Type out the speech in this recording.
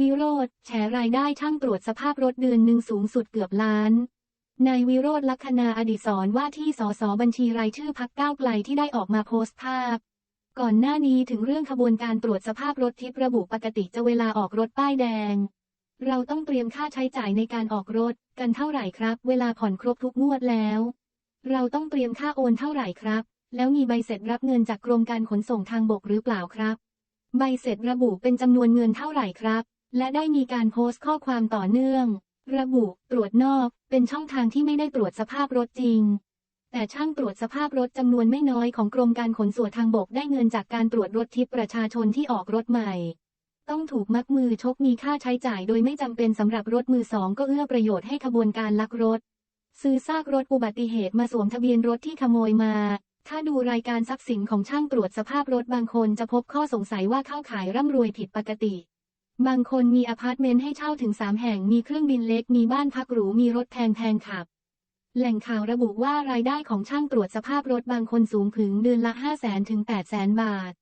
วิโรธแฉรายได้ช่างตรวจสภาพรถเดือนหนึ่งสูงสุดเกือบล้านนายวิโรธลักษณาอดิศรว่าที่สสบัญชีรายชื่อพักก้าวไกลที่ได้ออกมาโพสต์ภาพ ก่อนหน้านี้ถึงเรื่องขบวนการตรวจสภาพรถทิประบุปกติจะเวลาออกรถป้ายแดง เราต้องเตรียมค่าใช้จ่ายในการออกรถกันเท่าไหร่ครับ เวลาผ่อนครบทุกงวดแล้ว เราต้องเตรียมค่าโอนเท่าไหร่ครับ แล้วมีใบเสร็จรับเงินจากกรมการขนส่งทางบกหรือเปล่าครับ ใบเสร็จระบุเป็นจำนวนเงินเท่าไหร่ครับ และได้มีการโพสต์ข้อความต่อเนื่อง ระบุตรวจนอกเป็นช่องทางที่ไม่ได้ตรวจสภาพรถจริง แต่ช่างตรวจสภาพรถจำนวนไม่น้อยของกรมการขนส่งทางบกได้เงินจากการตรวจรถทิพย์ประชาชนที่ออกรถใหม่ ต้องถูกมัดมือชกมีค่าใช้จ่ายโดยไม่จำเป็นสำหรับรถมือสองก็เอื้อประโยชน์ให้ขบวนการลักรถ ซื้อซากรถอุบัติเหตุมาสวมทะเบียนรถที่ขโมยมาถ้าดูรายการทรัพย์สินของช่างตรวจสภาพรถบางคนจะพบข้อสงสัยว่าเข้าขายร่ำรวยผิดปกติ บางคนมีอพาร์ตเมนต์ให้เช่าถึง3แห่งมีเครื่องบินเล็กมีบ้านพักหรูมีรถแพงๆขับ แหล่งข่าวระบุว่ารายได้ของช่างตรวจสภาพรถบางคนสูงถึงเดือนละ 5 0 0 0 0 0 ถึง 8 0 0 0 0 0 บาท